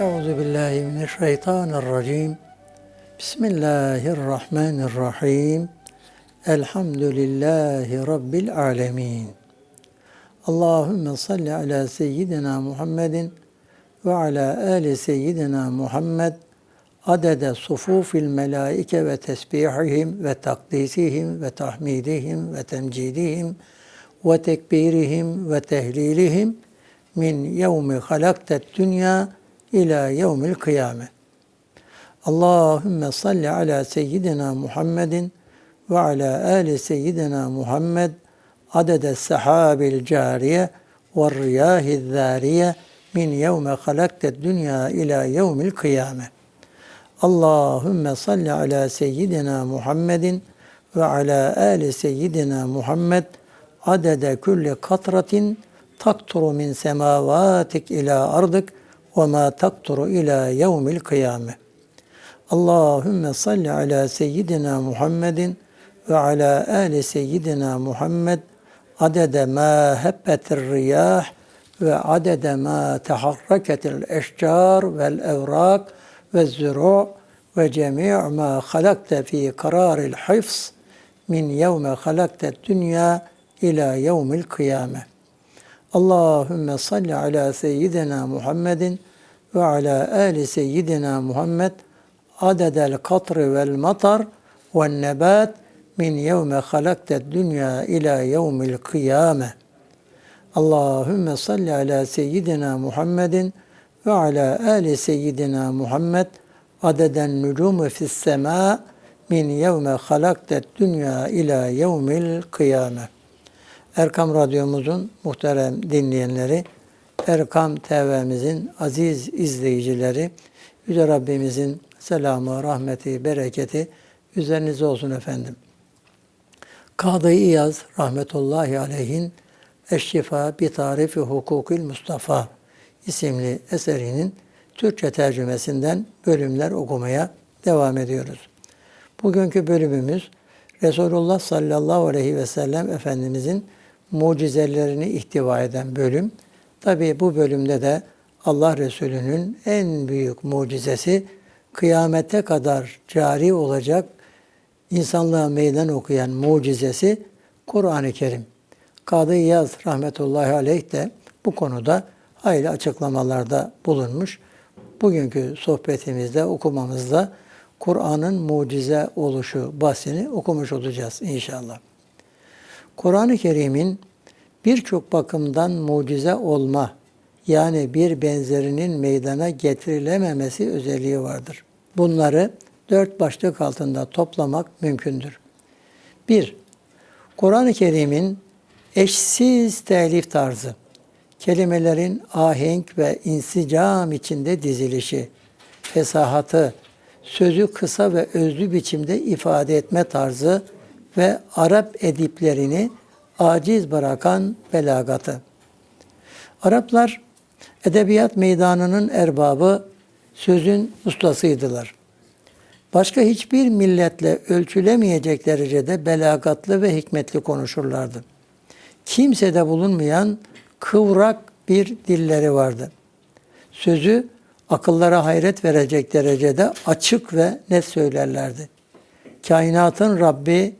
Euzu billahi mineşşeytanirracim. Bismillahirrahmanirrahim. Elhamdülillahi rabbil alamin. Allahümme salli ala seyyidina Muhammedin ve ala ali seyyidina Muhammed adede sufufil melaike ve tesbihihim ve takdisihim ve tahmidihim ve temcidihim ve tekbirihim ve tehlilihim min yevmi halaktet dünya ila yevmil kıyame. Allahümme salli ala seyyidina Muhammedin ve ala ali seyyidina Muhammed adede sahabil cariye ve riyahi zariye min yevme halaktet dünya ila yevmil kıyame. Allahümme salli ala seyyidina Muhammedin ve ala ali seyyidina Muhammed adede kulli katratin takturu min semavatik ila ardık ve ma takturu ila yevmil kıyame. Allahümme salli ala seyyidina Muhammedin ve ala ali seyyidina Muhammed adede ma hebbetir riyah ve adede ma teharreketil eşcar vel evrak ve zuru ve cemi' ma halakte fi Allahümme salli ala seyyidina Muhammedin ve ala ali seyyidina Muhammed adedel katri vel matar ve nebat min yevme halakte dünya ila yevmil kıyame. Allahümme salli ala seyyidina Muhammedin ve ala ali seyyidina Muhammed adeden nucumu fis sema min yevme halaktet dünya ila yevmil kıyame. Erkam Radyomuzun muhterem dinleyenleri, Erkam TV'mizin aziz izleyicileri, Yüce Rabbimizin selamı, rahmeti, bereketi üzerinize olsun efendim. Kadı İyaz rahmetullahi aleyhin Eşşifa bi tarifi hukukil Mustafa isimli eserinin Türkçe tercümesinden bölümler okumaya devam ediyoruz. Bugünkü bölümümüz Resulullah sallallahu aleyhi ve sellem Efendimizin mucizelerini ihtiva eden bölüm. Tabi bu bölümde de Allah Resulü'nün en büyük mucizesi kıyamete kadar cari olacak insanlığa meydan okuyan mucizesi Kur'an-ı Kerim. Kadı Yaz rahmetullahi aleyh de bu konuda hayli açıklamalarda bulunmuş. Bugünkü sohbetimizde, okumamızda Kur'an'ın mucize oluşu bahsini okumuş olacağız inşallah. Kur'an-ı Kerim'in birçok bakımdan mucize olma, yani bir benzerinin meydana getirilememesi özelliği vardır. Bunları dört başlık altında toplamak mümkündür. 1. Kur'an-ı Kerim'in eşsiz telif tarzı, kelimelerin ahenk ve insicam içinde dizilişi, fesahatı, sözü kısa ve özlü biçimde ifade etme tarzı ve Arap ediplerini aciz bırakan belagatı. Araplar edebiyat meydanının erbabı, sözün ustasıydılar. Başka hiçbir milletle ölçülemeyecek derecede belagatlı ve hikmetli konuşurlardı. Kimsede bulunmayan kıvrak bir dilleri vardı. Sözü akıllara hayret verecek derecede açık ve net söylerlerdi. Kainatın Rabbi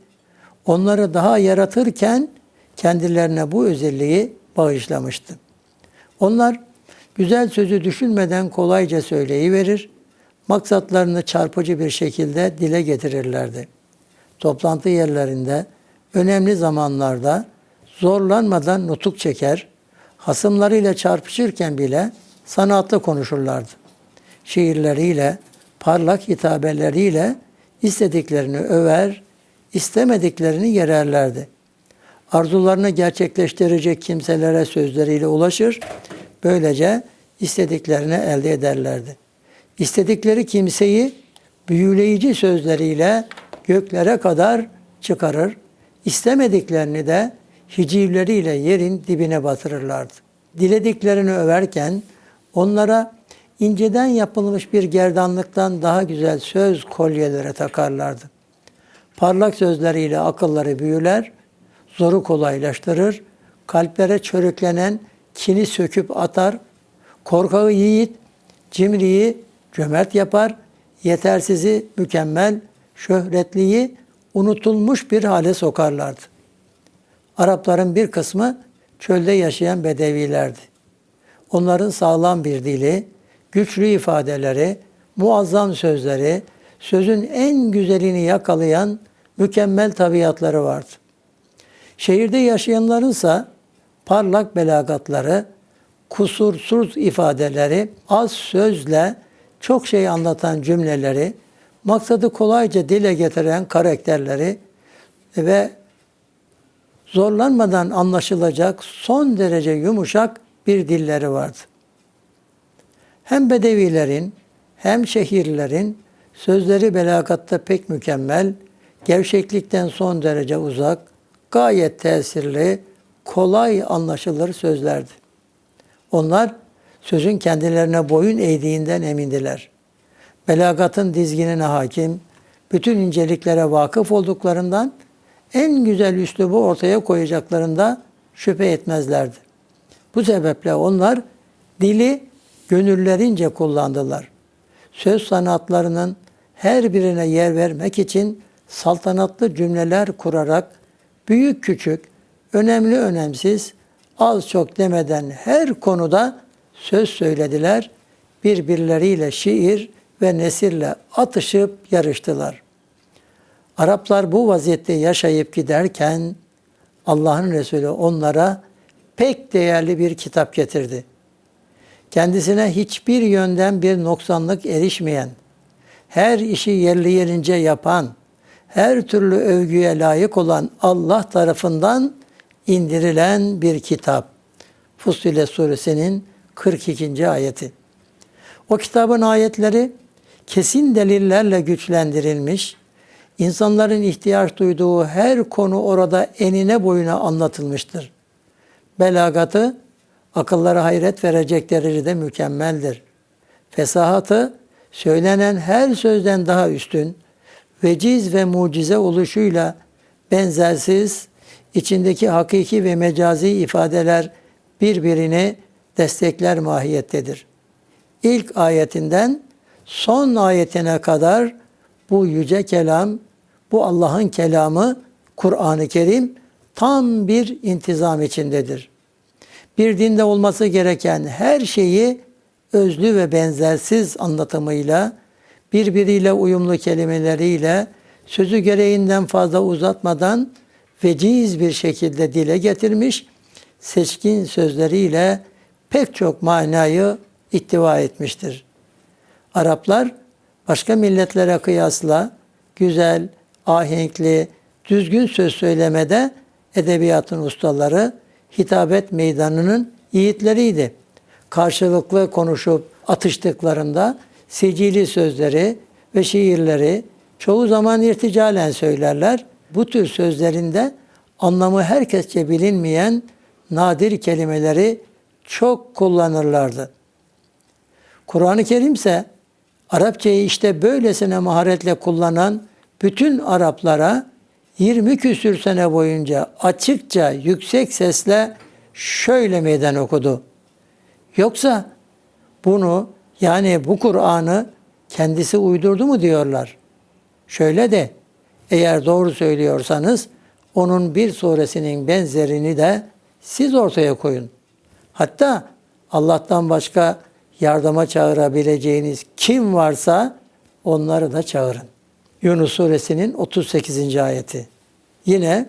onları daha yaratırken kendilerine bu özelliği bağışlamıştı. Onlar güzel sözü düşünmeden kolayca söyleyiverir, maksatlarını çarpıcı bir şekilde dile getirirlerdi. Toplantı yerlerinde, önemli zamanlarda zorlanmadan nutuk çeker, hasımlarıyla çarpışırken bile sanatlı konuşurlardı. Şiirleriyle, parlak hitabeleriyle istediklerini över, istemediklerini yererlerdi. Arzularını gerçekleştirecek kimselere sözleriyle ulaşır, böylece istediklerini elde ederlerdi. İstedikleri kimseyi büyüleyici sözleriyle göklere kadar çıkarır, istemediklerini de hicivleriyle yerin dibine batırırlardı. Dilediklerini överken onlara inceden yapılmış bir gerdanlıktan daha güzel söz kolyelere takarlardı. Parlak sözleriyle akılları büyüler, zoru kolaylaştırır, kalplere çörüklenen kini söküp atar, korkağı yiğit cimriyi cömert yapar, yetersizi mükemmel, şöhretliyi unutulmuş bir hale sokarlardı. Arapların bir kısmı çölde yaşayan bedevilerdi. Onların sağlam bir dili, güçlü ifadeleri, muazzam sözleri, sözün en güzelini yakalayan mükemmel tabiatları vardı. Şehirde yaşayanlarınsa parlak belagatları, kusursuz ifadeleri, az sözle çok şey anlatan cümleleri, maksadı kolayca dile getiren karakterleri ve zorlanmadan anlaşılacak son derece yumuşak bir dilleri vardı. Hem bedevilerin hem şehirlerin sözleri belagatta pek mükemmel, gevşeklikten son derece uzak, gayet tesirli, kolay anlaşılır sözlerdi. Onlar sözün kendilerine boyun eğdiğinden emindiler. Belagatın dizginine hakim, bütün inceliklere vakıf olduklarından en güzel üslubu ortaya koyacaklarında şüphe etmezlerdi. Bu sebeple onlar dili gönüllerince kullandılar. Söz sanatlarının her birine yer vermek için saltanatlı cümleler kurarak büyük küçük, önemli önemsiz, az çok demeden her konuda söz söylediler. Birbirleriyle şiir ve nesirle atışıp yarıştılar. Araplar bu vaziyette yaşayıp giderken Allah'ın Resulü onlara pek değerli bir kitap getirdi. Kendisine hiçbir yönden bir noksanlık erişmeyen, her işi yerli yerince yapan, her türlü övgüye layık olan Allah tarafından indirilen bir kitap. Fussilet suresinin 42. ayeti. O kitabın ayetleri kesin delillerle güçlendirilmiş, insanların ihtiyaç duyduğu her konu orada enine boyuna anlatılmıştır. Belagatı akıllara hayret verecek derecede mükemmeldir. Fesahatı söylenen her sözden daha üstün, veciz ve mucize oluşuyla benzersiz, içindeki hakiki ve mecazi ifadeler birbirini destekler mahiyettedir. İlk ayetinden son ayetine kadar bu yüce kelam, bu Allah'ın kelamı Kur'an-ı Kerim tam bir intizam içindedir. Bir dinde olması gereken her şeyi özlü ve benzersiz anlatımıyla, birbiriyle uyumlu kelimeleriyle, sözü gereğinden fazla uzatmadan veciz bir şekilde dile getirmiş, seçkin sözleriyle pek çok manayı ihtiva etmiştir. Araplar başka milletlere kıyasla güzel, ahenkli, düzgün söz söylemede edebiyatın ustaları, hitabet meydanının yiğitleriydi. Karşılıklı konuşup atıştıklarında secili sözleri ve şiirleri çoğu zaman irticalen söylerler. Bu tür sözlerinde anlamı herkesçe bilinmeyen nadir kelimeleri çok kullanırlardı. Kur'an-ı Kerim ise Arapçayı işte böylesine maharetle kullanan bütün Araplara 20 küsür sene boyunca açıkça yüksek sesle şöyle meydan okudu. Yoksa bunu yani bu Kur'an'ı kendisi uydurdu mu diyorlar. Şöyle de eğer doğru söylüyorsanız onun bir suresinin benzerini de siz ortaya koyun. Hatta Allah'tan başka yardıma çağırabileceğiniz kim varsa onları da çağırın. Yunus suresinin 38. ayeti. Yine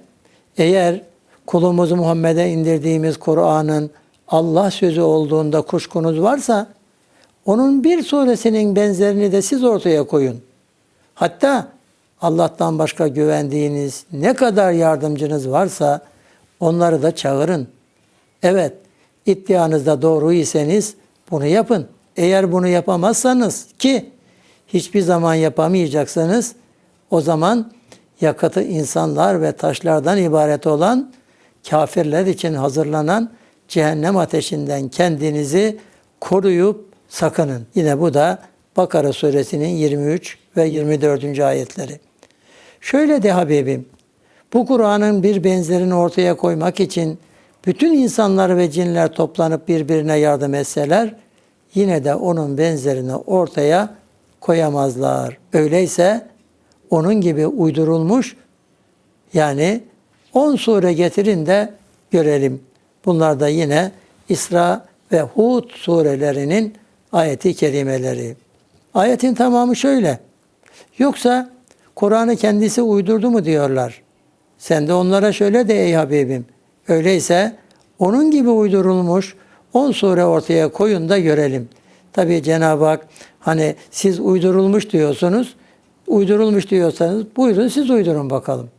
eğer kulumuz Muhammed'e indirdiğimiz Kur'an'ın Allah sözü olduğunda kuşkunuz varsa onun bir suresinin benzerini de siz ortaya koyun. Hatta Allah'tan başka güvendiğiniz ne kadar yardımcınız varsa onları da çağırın. Evet, iddianızda doğru iseniz bunu yapın. Eğer bunu yapamazsanız ki hiçbir zaman yapamayacaksanız o zaman yakıtı insanlar ve taşlardan ibaret olan kafirler için hazırlanan cehennem ateşinden kendinizi koruyup sakının. Yine bu da Bakara suresinin 23 ve 24. ayetleri. Şöyle de Habibim, bu Kur'an'ın bir benzerini ortaya koymak için bütün insanlar ve cinler toplanıp birbirine yardım etseler, yine de onun benzerini ortaya koyamazlar. Öyleyse onun gibi uydurulmuş yani 10 sure getirin de görelim. Bunlar da yine İsra ve Hud surelerinin ayeti kerimeleri. Ayetin tamamı şöyle. Yoksa Kur'an'ı kendisi uydurdu mu diyorlar. Sen de onlara şöyle de ey Habibim. Öyleyse onun gibi uydurulmuş 10 sure ortaya koyun da görelim. Tabi Cenab-ı Hak hani siz uydurulmuş diyorsunuz. Uydurulmuş diyorsanız buyurun siz uydurun bakalım.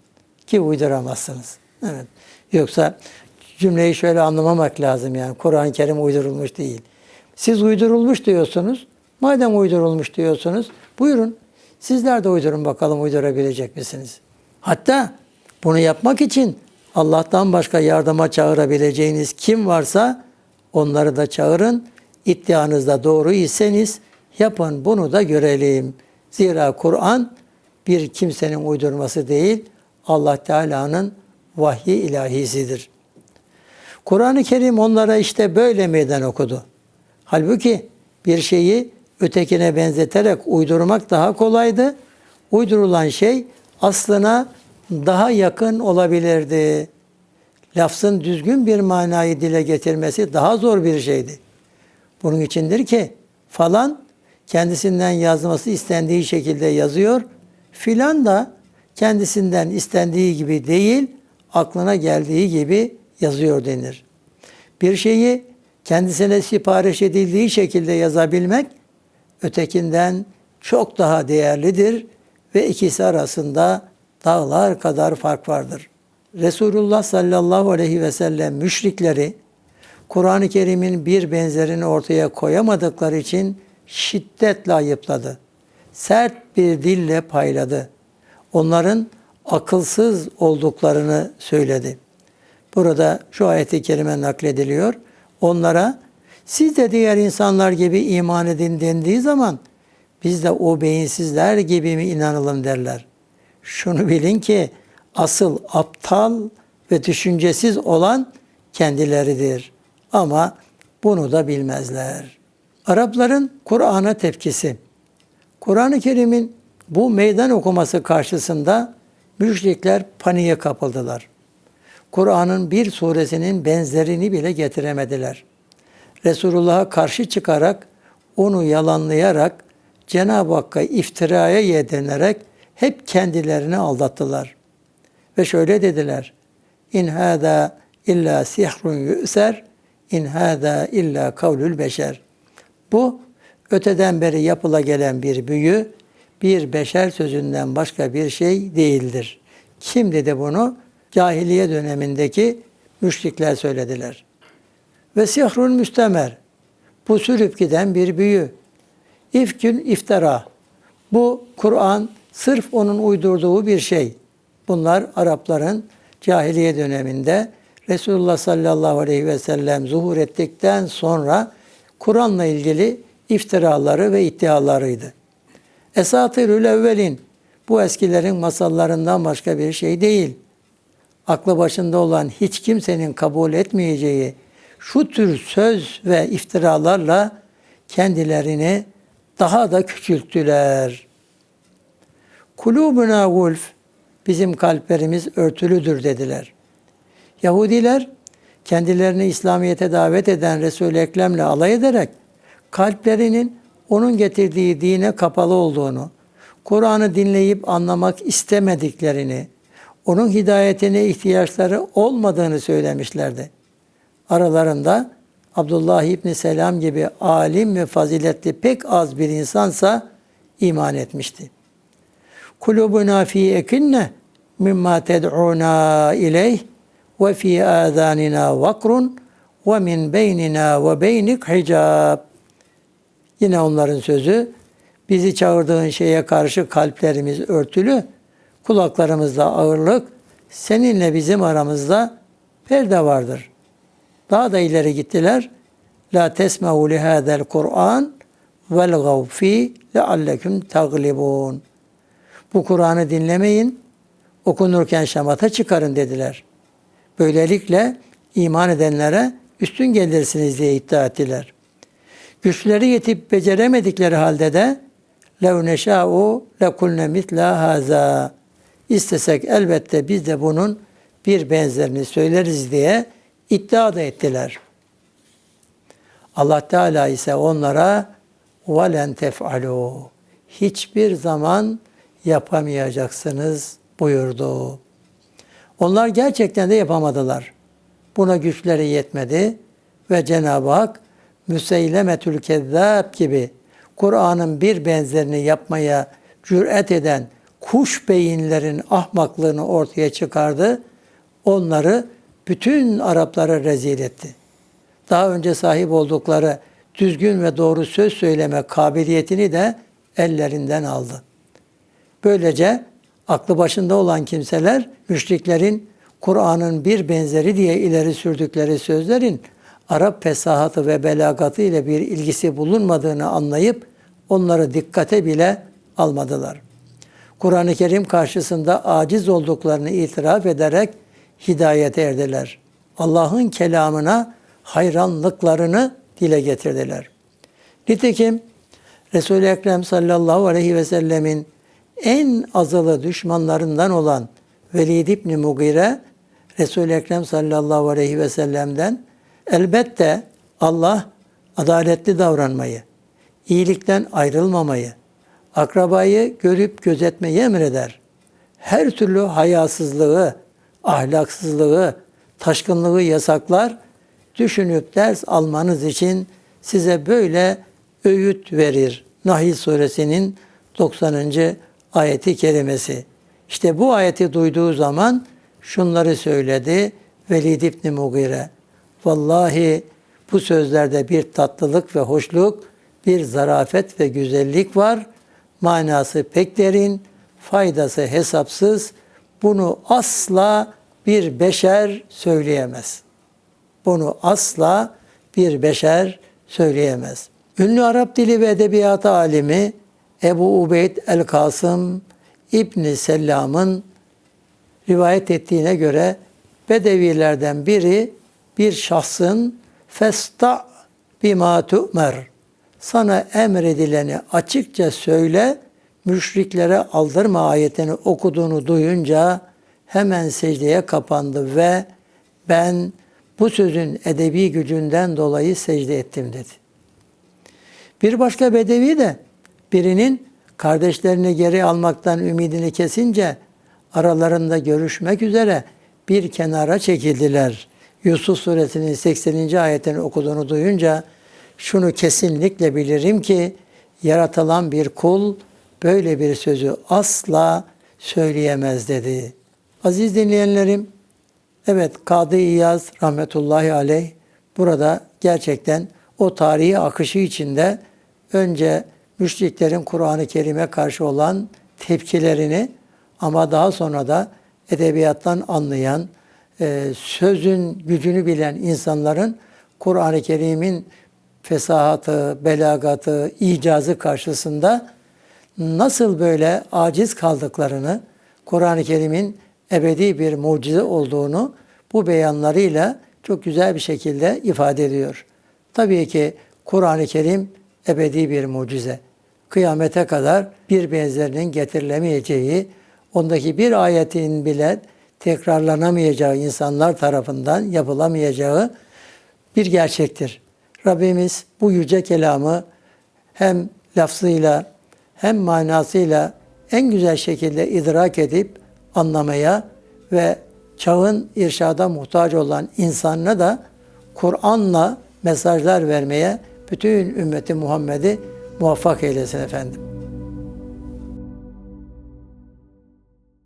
Ki uyduramazsınız. Evet. Yoksa cümleyi şöyle anlamamak lazım yani. Kur'an-ı Kerim uydurulmuş değil. Siz uydurulmuş diyorsunuz. Madem uydurulmuş diyorsunuz buyurun sizler de uydurun bakalım uydurabilecek misiniz? Hatta bunu yapmak için Allah'tan başka yardıma çağırabileceğiniz kim varsa onları da çağırın. İddianızda doğru iseniz yapın bunu da görelim. Zira Kur'an bir kimsenin uydurması değil, Allah Teala'nın vahyi ilahisidir. Kur'an-ı Kerim onlara işte böyle meydan okudu. Halbuki bir şeyi ötekine benzeterek uydurmak daha kolaydı. Uydurulan şey aslına daha yakın olabilirdi. Lafzın düzgün bir manayı dile getirmesi daha zor bir şeydi. Bunun içindir ki falan kendisinden yazması istendiği şekilde yazıyor. Filan da kendisinden istendiği gibi değil, aklına geldiği gibi yazıyor denir. Bir şeyi kendisine sipariş edildiği şekilde yazabilmek ötekinden çok daha değerlidir ve ikisi arasında dağlar kadar fark vardır. Resulullah sallallahu aleyhi ve sellem müşrikleri Kur'an-ı Kerim'in bir benzerini ortaya koyamadıkları için şiddetle ayıpladı. Sert bir dille payladı. Onların akılsız olduklarını söyledi. Burada şu ayeti kerime naklediliyor. Onlara siz de diğer insanlar gibi iman edin dendiği zaman biz de o beyinsizler gibi mi inanalım derler. Şunu bilin ki asıl aptal ve düşüncesiz olan kendileridir. Ama bunu da bilmezler. Arapların Kur'an'a tepkisi. Kur'an-ı Kerim'in bu meydan okuması karşısında müşrikler paniğe kapıldılar. Kur'an'ın bir suresinin benzerini bile getiremediler. Resulullah'a karşı çıkarak, onu yalanlayarak, Cenab-ı Hakk'a iftiraya yedinerek hep kendilerini aldattılar. Ve şöyle dediler. İn hâdâ illa sihrun yü'ser, in hâdâ illa kavlül beşer. Bu öteden beri yapıla gelen bir büyü, bir beşer sözünden başka bir şey değildir. Kim dedi bunu? Cahiliye dönemindeki müşrikler söylediler. Ve sihrun müstemer. Bu sürüp giden bir büyü. İfkün iftara. Bu Kur'an sırf onun uydurduğu bir şey. Bunlar Arapların cahiliye döneminde Resulullah sallallahu aleyhi ve sellem zuhur ettikten sonra Kur'an'la ilgili iftiraları ve iddialarıydı. Esatırül evvelin bu eskilerin masallarından başka bir şey değil. Aklı başında olan hiç kimsenin kabul etmeyeceği şu tür söz ve iftiralarla kendilerini daha da küçülttüler. Kulubuna gulf, bizim kalplerimiz örtülüdür dediler. Yahudiler kendilerini İslamiyet'e davet eden Resul-i Ekrem'le alay ederek kalplerinin onun getirdiği dine kapalı olduğunu, Kur'an'ı dinleyip anlamak istemediklerini, onun hidayetine ihtiyaçları olmadığını söylemişlerdi. Aralarında Abdullah İbni Selam gibi alim ve faziletli pek az bir insansa iman etmişti. Kulubuna fi ekinne mimma ted'una ileyh ve fi azanina vakrun ve min beynina ve beynik hicab. Yine onların sözü bizi çağırdığın şeye karşı kalplerimiz örtülü, kulaklarımızda ağırlık, seninle bizim aramızda perde vardır. Daha da ileri gittiler. La tesma'u li hadal Kur'an velgav fi leallekum taglibun. Bu Kur'an'ı dinlemeyin, okunurken şamata çıkarın dediler. Böylelikle iman edenlere üstün gelirsiniz diye iddia ettiler. Güçleri yetip beceremedikleri halde de lev neşâ'u lekulne mitla haza istesek elbette biz de bunun bir benzerini söyleriz diye iddia da ettiler. Allah Teala ise onlara velen tef'alu hiçbir zaman yapamayacaksınız buyurdu. Onlar gerçekten de yapamadılar. Buna güçleri yetmedi ve Cenab-ı Hak Müseylemetül Kezzab gibi Kur'an'ın bir benzerini yapmaya cüret eden kuş beyinlerin ahmaklığını ortaya çıkardı. Onları bütün Araplara rezil etti. Daha önce sahip oldukları düzgün ve doğru söz söyleme kabiliyetini de ellerinden aldı. Böylece aklı başında olan kimseler müşriklerin Kur'an'ın bir benzeri diye ileri sürdükleri sözlerin Arap fesahatı ve belagatı ile bir ilgisi bulunmadığını anlayıp onları dikkate bile almadılar. Kur'an-ı Kerim karşısında aciz olduklarını itiraf ederek hidayete erdiler. Allah'ın kelamına hayranlıklarını dile getirdiler. Nitekim Resul-i Ekrem sallallahu aleyhi ve sellemin en azılı düşmanlarından olan Velid İbni Mugire, Resul-i Ekrem sallallahu aleyhi ve sellem'den elbette Allah adaletli davranmayı, iyilikten ayrılmamayı, akrabayı görüp gözetmeyi emreder. Her türlü hayasızlığı, ahlaksızlığı, taşkınlığı yasaklar, düşünüp ders almanız için size böyle öğüt verir. Nahil suresinin 90. ayeti kerimesi. İşte bu ayeti duyduğu zaman şunları söyledi Velid İbni Mugire. Vallahi bu sözlerde bir tatlılık ve hoşluk, bir zarafet ve güzellik var. Manası pek derin, faydası hesapsız. Bunu asla bir beşer söyleyemez. Bunu asla bir beşer söyleyemez. Ünlü Arap dili ve edebiyatı alimi Ebu Ubeyd el-Kasım İbni Sellam'ın rivayet ettiğine göre Bedevilerden biri bir şahsın festa bima tu'mer sana emredileni açıkça söyle müşriklere aldırma ayetini okuduğunu duyunca hemen secdeye kapandı ve ben bu sözün edebi gücünden dolayı secde ettim dedi. Bir başka bedevi de birinin kardeşlerini geri almaktan ümidini kesince aralarında görüşmek üzere bir kenara çekildiler. Yusuf suresinin 80. ayetini okuduğunu duyunca şunu kesinlikle bilirim ki yaratılan bir kul böyle bir sözü asla söyleyemez dedi. Aziz dinleyenlerim, evet Kadı İyaz rahmetullahi aleyh burada gerçekten o tarihi akışı içinde önce müşriklerin Kur'an-ı Kerim'e karşı olan tepkilerini ama daha sonra da edebiyattan anlayan, e, sözün gücünü bilen insanların Kur'an-ı Kerim'in fesahatı, belagatı, icazı karşısında nasıl böyle aciz kaldıklarını, Kur'an-ı Kerim'in ebedi bir mucize olduğunu bu beyanlarıyla çok güzel bir şekilde ifade ediyor. Tabii ki Kur'an-ı Kerim ebedi bir mucize. Kıyamete kadar bir benzerinin getirilemeyeceği, ondaki bir ayetin bile tekrarlanamayacağı insanlar tarafından yapılamayacağı bir gerçektir. Rabbimiz bu yüce kelamı hem lafzıyla hem manasıyla en güzel şekilde idrak edip anlamaya ve çağın irşada muhtaç olan insanına da Kur'an'la mesajlar vermeye bütün ümmeti Muhammed'i muvaffak eylesin efendim.